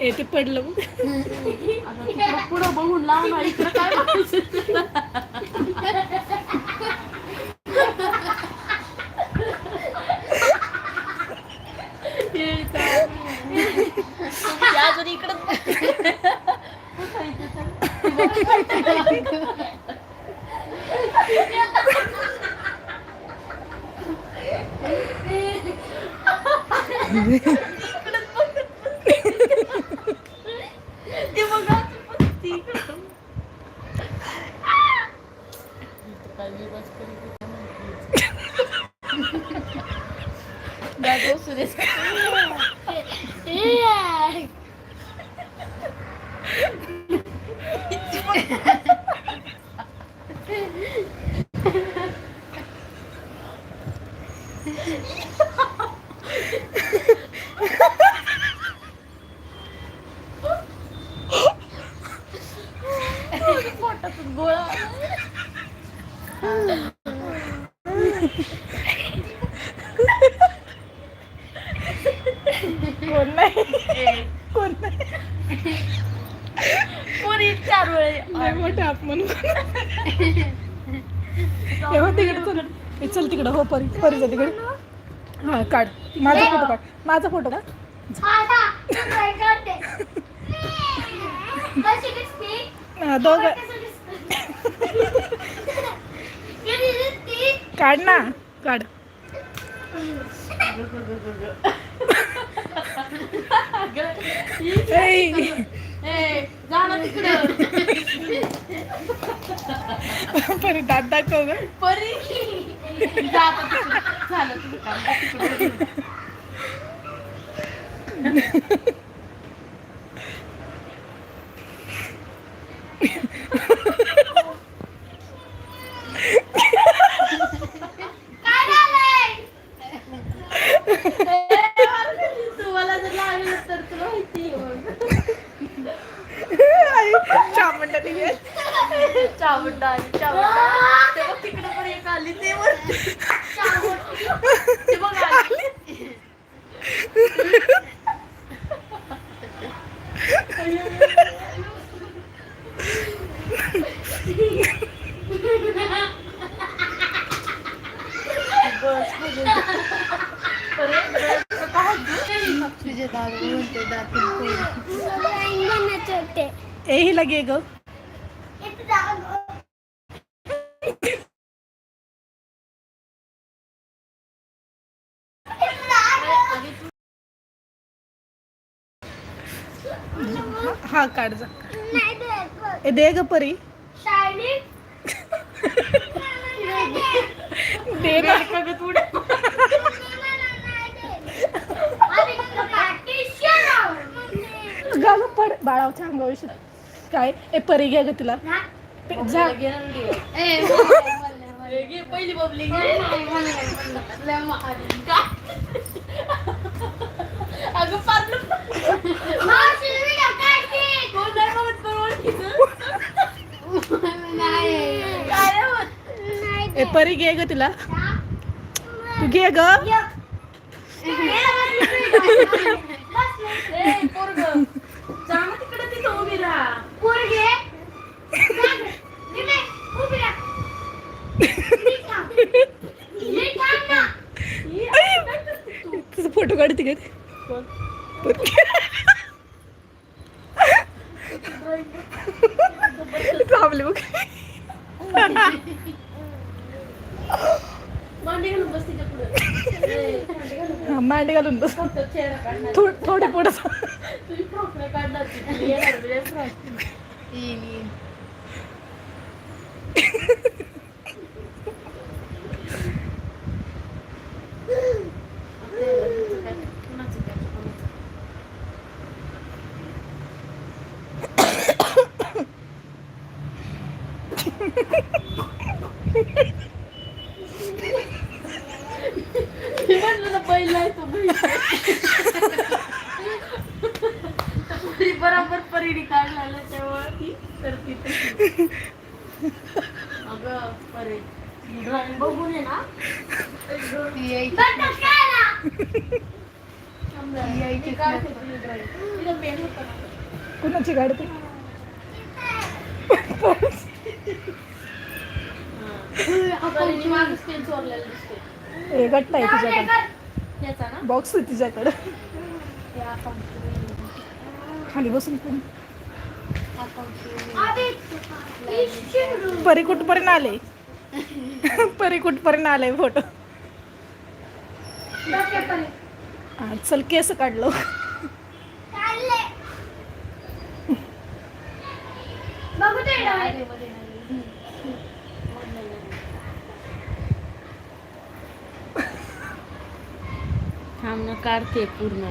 ए ते કાલે બસ કરી That goes to this. yeah. What a good boy. कोण नाही. कोण नाही. कोणी चार वेळे मोठं अपमान तेव्हा तिकडे चल. तिकडं. हो परी. परीचा तिकडे. हा काढ. माझा फोटो काढ. माझा फोटो काढ. हा, दोघं. काढ ना. काढ. परी दात दाखव ग. परी. झालं तुझं काम जा तिकडं. तुम्हाला जर लागलं तर तुला माहिती आहे मग. आई, चामंडा तिकडे चावंडा आली चावंडा ते बघ तिकडे पण एक आली ते वरती ते बघ आली बस तुझे दादा म्हणते दाखवून ए हिला घे ग. हा काढ जा ए दे ग परी. दे ना. गा ग पड. बाळाच्या अंगावर काय? ए परी घ्या ग तिला. जा. पहिली बबली अगं कोण नाही बघत कोण ओळखीचं काय होत ए परी घे ग तिला. तू घे ग. तुझा फोटो काढ तिकडे हा, मांडी घालून बस फक्त चेहरा काढणार थो थोडे पुढे बरोबर परीने काढला त्यामुळे ती करते तशी. अगं परे. ड्रॉइंग बघून आहे ना. कुणाची काढते? चोरलेलं दिसते. हे गट्टा आहे तुझ्याकडे याचा ना? बॉक्स आहे तुझ्याकडे ते अकाउंट खाली बसून परी कुठपर्यंत आले? परी कुठपर्यंत आले फोटो हा, चल केस काढलो ना काढते पूर्ण.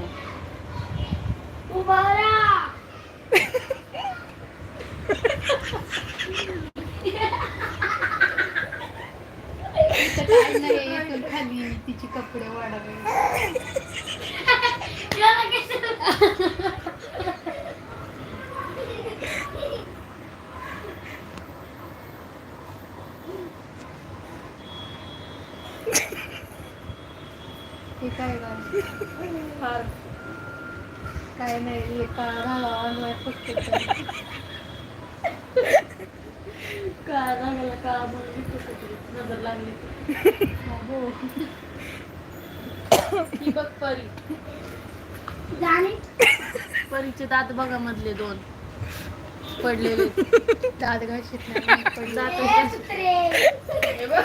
खाली तिचे कपडे वाढावे. हे काय? फार. काय नाही. काळा काळा म्हणून. नजर लागली. हो ही बघ परी. परीचे दात बघा मधले दोन. पडलेले. दात घाशीत नाही पडलं. दात हे बघ.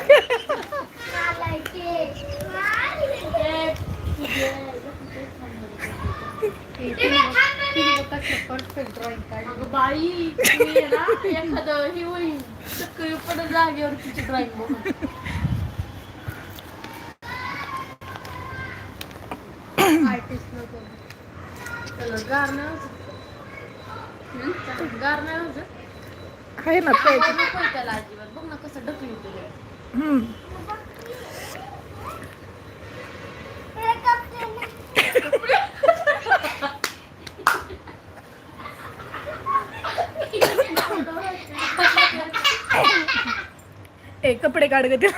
हे तिने बघ- तिने बघ कसं परफेक्ट ड्रॉइंग काढलं अगं बाई तुम्ही आहे ना एखादं हे होईल. चक्कर पण जागेवर तिची ड्रॉइंग बघून. आर्टिस्ट लोक त्याला गार नाही होत. गार नाही होत. आहे ना त्याला अजिबात. बघ ना कसं ढकली होते हम्म. ए कपडे काढ ग त्या मार खाणार आहे, ते बोलायला लागले. त्याला संप द्यायला काय काढायचं संपलं का जाऊ जाऊ का आता घरी?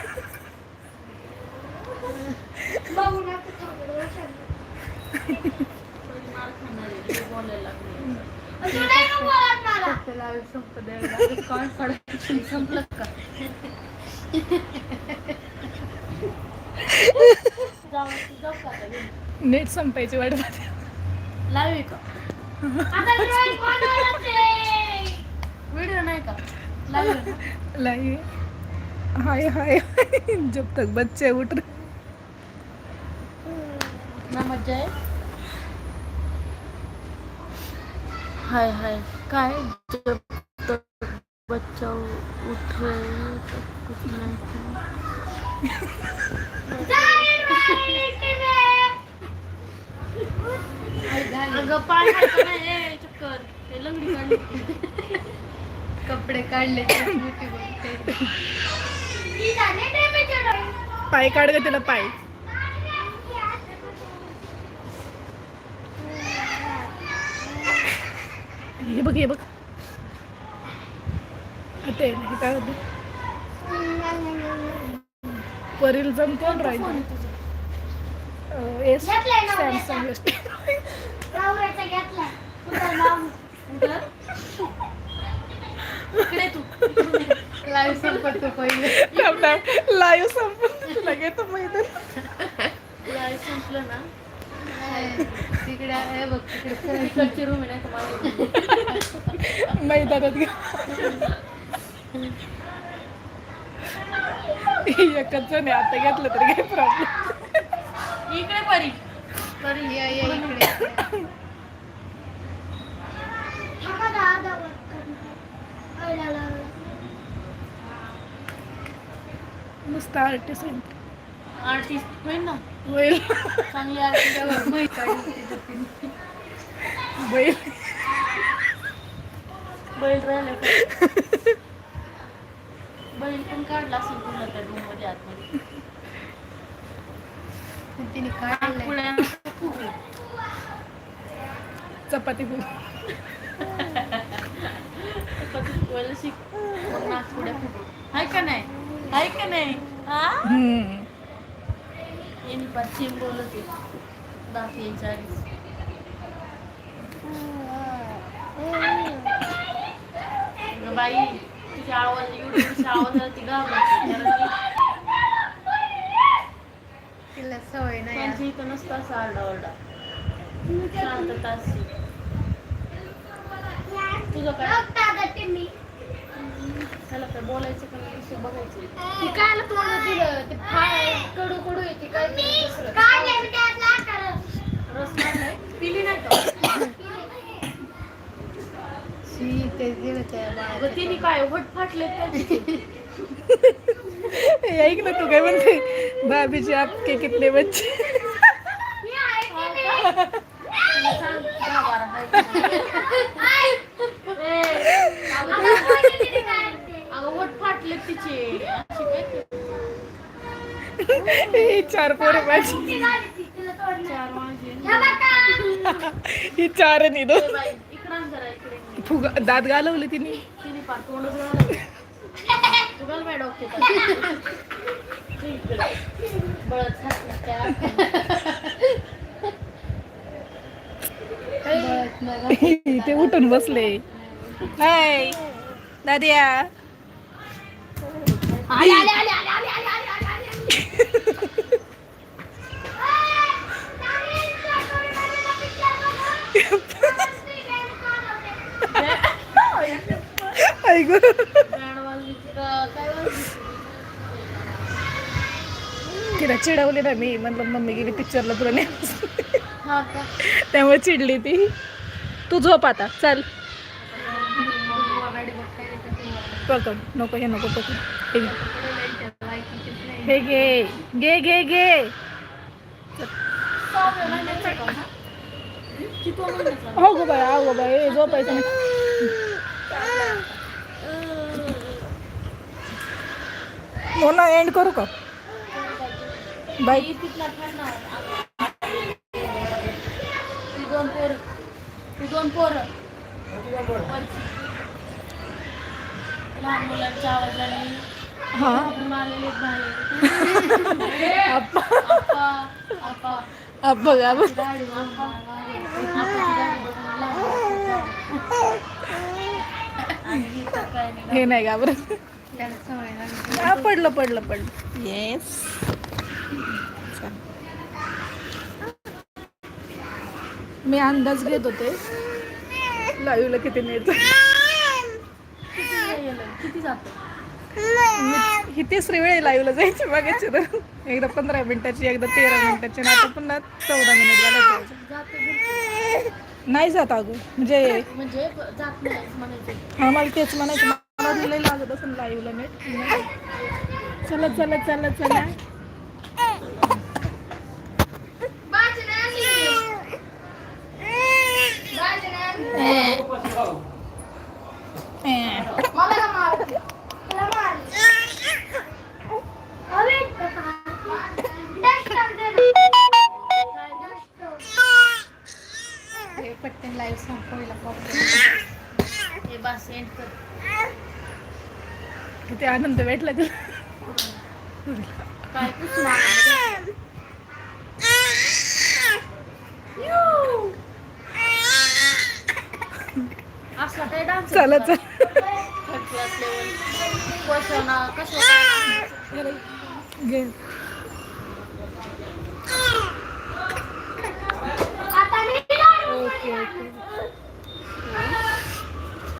नेट संपायची वाट. लावी का व्हिडिओ नाही का लावी ना? हाय हाय जब तक बच्चे उठ रहे ना मज्जा आहे हाय हाय. काय जब तक बच्चा उठ रहे तब कुछ नहीं चक्कर। ते लंगडी काढली कपडे काढले पाय काढ ग तिला पाय. हे बघ हे बघ. ते हे काय होत? वरील जम कोण राहील? एस सॅमसंग एस तू लाईव्ह संपतो पहिले. लाईव्ह संपून तुला घेतो मैदान लाईव्ह संपलं ना? तिकडे आहे बघ तिकडे इकडची रूम आहे का माझी मैदानात एकच जण आता घेतलं तरी काही प्रॉब्लेम इकडे परी. परी ये ये इकडे. नुसतं आर्टिस्ट आर्टिस्ट होईल ना? बैल चांगली आर्टिस्ट काढली बैल बैल. राहिलं बैल पण काढला असेल तुला त्या रूममध्ये आतमध्ये तिने काढलंय. पुढे चपाती चपाती शिक फुगव हाय का नाही? हाय का नाही? हा? हम्म. यांनी बोलत यायच्या आधीच. अगं बाई तुझ्या आवाज एवढी आवाज आला ती घाबरते कारण की तिला सवय नाही त्यांच्या इथं नसतं असं आरडाओरडा. शांतता असते. तुझं काय? त्याला काय बोलायचं का नाही कसं बघायचं ती काय तोंड दिलं? ते फाय कडू कडू येते काय. रस पिली नाही का? तिने होट फाटले हे ऐक ना तू काय म्हणते? भाभीचे आपके कितने बच्चे तिला सांग दहा बारा हाय का नाही. ए, अगं होट फाटले तिचे अशी काय ते? ही चार पोरं माझी चार ही चार आणि दोन. फुगा दात घालवले तिने. ते उठून बसले. हाय दादिया. आले आले आले. तिला चिडवले ना मी. म्हणलं मम्मी गेली पिक्चरला तुला नाही त्यामुळे चिडली ती. तू झोप आता. चल. पकड. नको हे नको पकड. घे. हे घे घे घे घे. हो गो बाय हो गो बाय हे झोपायचं नाही. हो ना एंड करू का? बाय दोन पोर दोन पोर लहान मुलांच्या आवाजाने. हा. का बघ ही नाही घाबरत. लागली हा पडलं पडलं पडलं. येस मी अंदाज घेत होते. लाईव्हला किती मिळतं? किती जातं? ही तिसरी वेळ लाईव्हला जायची बघायची तर. एकदा पंधरा मिनिटाची एकदा तेरा मिनिटाची आणि आता पुन्हा चौदा मिनिट बिलकुल. नाही जात अगं. म्हणजे म्हणजे नाही म्हणायचं. आम्हाला तेच म्हणायचं. मला लागत असेल लाईव्हला नेट चला चला चला चला. किती आनंद भेटला तुला. चला घे. Okay okay.